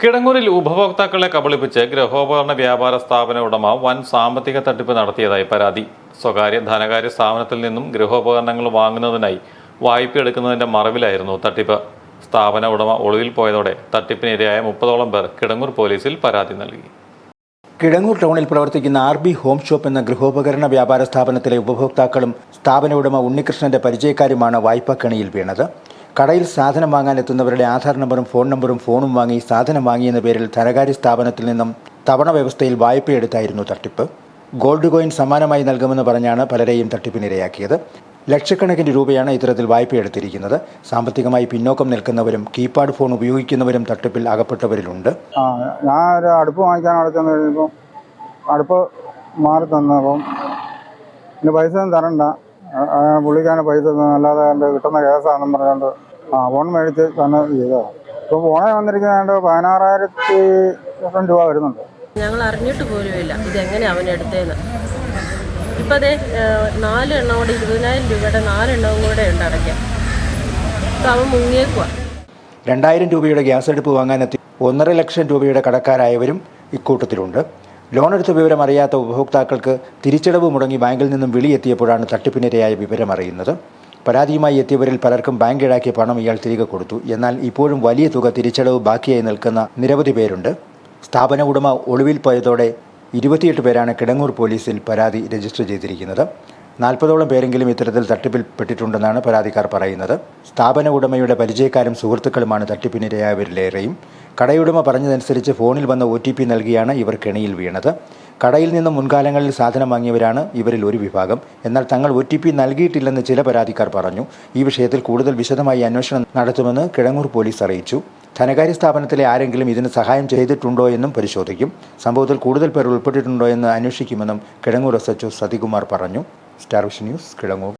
കിടങ്ങൂരിൽ ഉപഭോക്താക്കളെ കബളിപ്പിച്ച് ഗൃഹോപകരണ വ്യാപാര സ്ഥാപന ഉടമ വൻ സാമ്പത്തിക തട്ടിപ്പ് നടത്തിയതായി പരാതി. സ്വകാര്യ ധനകാര്യ സ്ഥാപനത്തിൽ നിന്നും ഗൃഹോപകരണങ്ങൾ വാങ്ങുന്നതിനായി വായ്പ എടുക്കുന്നതിന്റെ മറവിലായിരുന്നു തട്ടിപ്പ്. സ്ഥാപന ഉടമ ഒളിവിൽ പോയതോടെ തട്ടിപ്പിനിരയായ മുപ്പതോളം പേർ കിടങ്ങൂർ പോലീസിൽ പരാതി നൽകി. കിടങ്ങൂർ ടൗണിൽ പ്രവർത്തിക്കുന്ന ആർ ബി ഹോം ഷോപ്പ് എന്ന ഗൃഹോപകരണ വ്യാപാര സ്ഥാപനത്തിലെ ഉപഭോക്താക്കളും സ്ഥാപന ഉടമ ഉണ്ണികൃഷ്ണന്റെ പരിചയക്കാരുമാണ് വായ്പാ കെണിയിൽ വീണത്. കടയിൽ സാധനം വാങ്ങാൻ എത്തുന്നവരുടെ ആധാർ നമ്പറും ഫോൺ നമ്പറും ഫോണും വാങ്ങി സാധനം വാങ്ങിയെന്ന പേരിൽ ധനകാര്യ സ്ഥാപനത്തിൽ നിന്നും തവണ വ്യവസ്ഥയിൽ വായ്പയെടുത്തായിരുന്നു തട്ടിപ്പ്. ഗോൾഡ് കോയിൻ സമ്മാനമായി നൽകുമെന്ന് പറഞ്ഞാണ് പലരെയും തട്ടിപ്പിനിരയാക്കിയത്. ലക്ഷക്കണക്കിന് രൂപയാണ് ഇത്തരത്തിൽ വായ്പയെടുത്തിരിക്കുന്നത് സാമ്പത്തികമായി പിന്നോക്കം നിൽക്കുന്നവരും കീപാഡ് ഫോൺ ഉപയോഗിക്കുന്നവരും തട്ടിപ്പിൽ അകപ്പെട്ടവരിലുണ്ട്. ഞാൻ ഒരു അടുപ്പ് വാങ്ങിക്കാൻ അവിടെ ചെന്ന് അടുപ്പ് മാറി തന്നപ്പം പൈസ ഒന്നും തരണ്ട. പുള്ളിക്കാണ് പൈസ അല്ലാതെ എന്റെ കിട്ടുന്ന കേസാണെന്ന് പറഞ്ഞുകൊണ്ട് ആ ഫോൺ മേടിച്ച് തന്നെ ചെയ്തതാണ് ഇപ്പോൾ ഫോണേ വന്നിരിക്കുന്നതുകൊണ്ട് പതിനാറായിരത്തി ലക്ഷം രൂപ വരുന്നുണ്ട്. ഞങ്ങൾ അറിഞ്ഞിട്ട് പോലുമില്ല. ഇതെങ്ങനെ അവൻ എടുത്തേന്ന്. ഇപ്പം അതെ നാല് എണ്ണം കൂടെ ഇരുപതിനായിരം രൂപയുടെ നാലെണ്ണവും കൂടെ ഉണ്ട് അടയ്ക്കാൻ ഇപ്പം അവൻ മുങ്ങിയേക്കുവാ. രണ്ടായിരം രൂപയുടെ ഗ്യാസ് അടുപ്പ് വാങ്ങാനെത്തി ഒന്നര ലക്ഷം രൂപയുടെ കടക്കാരായവരും ഇക്കൂട്ടത്തിലുണ്ട്. ലോൺ എടുത്ത വിവരം അറിയാത്ത ഉപഭോക്താക്കൾക്ക് തിരിച്ചടവ് മുടങ്ങി ബാങ്കിൽ നിന്നും വിളിയെത്തിയപ്പോഴാണ് തട്ടിപ്പിനിരയായ വിവരം അറിയുന്നത് പരാതിയുമായി എത്തിയവരിൽ പലർക്കും ബാങ്ക് ഈടാക്കിയ പണം ഇയാൾ തിരികെ കൊടുത്തു. എന്നാൽ ഇപ്പോഴും വലിയ തുക തിരിച്ചടവ് ബാക്കിയായി നിൽക്കുന്ന നിരവധി പേരുണ്ട്. സ്ഥാപന ഉടമ ഒളിവിൽ പോയതോടെ ഇരുപത്തിയെട്ട് പേരാണ് കിടങ്ങൂർ പോലീസിൽ പരാതി രജിസ്റ്റർ ചെയ്തിരിക്കുന്നത്. നാൽപ്പതോളം പേരെങ്കിലും ഇത്തരത്തിൽ തട്ടിപ്പിൽപ്പെട്ടിട്ടുണ്ടെന്നാണ് പരാതിക്കാർ പറയുന്നത്. സ്ഥാപന ഉടമയുടെ പരിചയക്കാരും സുഹൃത്തുക്കളുമാണ് തട്ടിപ്പിനിരയായവരിലേറെയും. കടയുടമ പറഞ്ഞതനുസരിച്ച് ഫോണിൽ വന്ന ഒ ടി പി നൽകിയാണ് ഇവർ കെണിയിൽ വീണത്. കടയിൽ നിന്നും മുൻകാലങ്ങളിൽ സാധനം വാങ്ങിയവരാണ് ഇവരിൽ ഒരു വിഭാഗം. എന്നാൽ തങ്ങൾ ഒ ടി പി നൽകിയിട്ടില്ലെന്ന് ചില പരാതിക്കാർ പറഞ്ഞു. ഈ വിഷയത്തിൽ കൂടുതൽ വിശദമായി അന്വേഷണം നടത്തുമെന്ന് കിഴങ്ങൂർ പോലീസ് അറിയിച്ചു. ധനകാര്യ സ്ഥാപനത്തിലെ ആരെങ്കിലും ഇതിന് സഹായം ചെയ്തിട്ടുണ്ടോ എന്നും പരിശോധിക്കും. സംഭവത്തിൽ കൂടുതൽ പേർ ഉൾപ്പെട്ടിട്ടുണ്ടോ എന്ന് അന്വേഷിക്കുമെന്നും കിഴങ്ങൂർ എസ് എച്ച് സതികുമാർ പറഞ്ഞു. Starvish News, Kilango.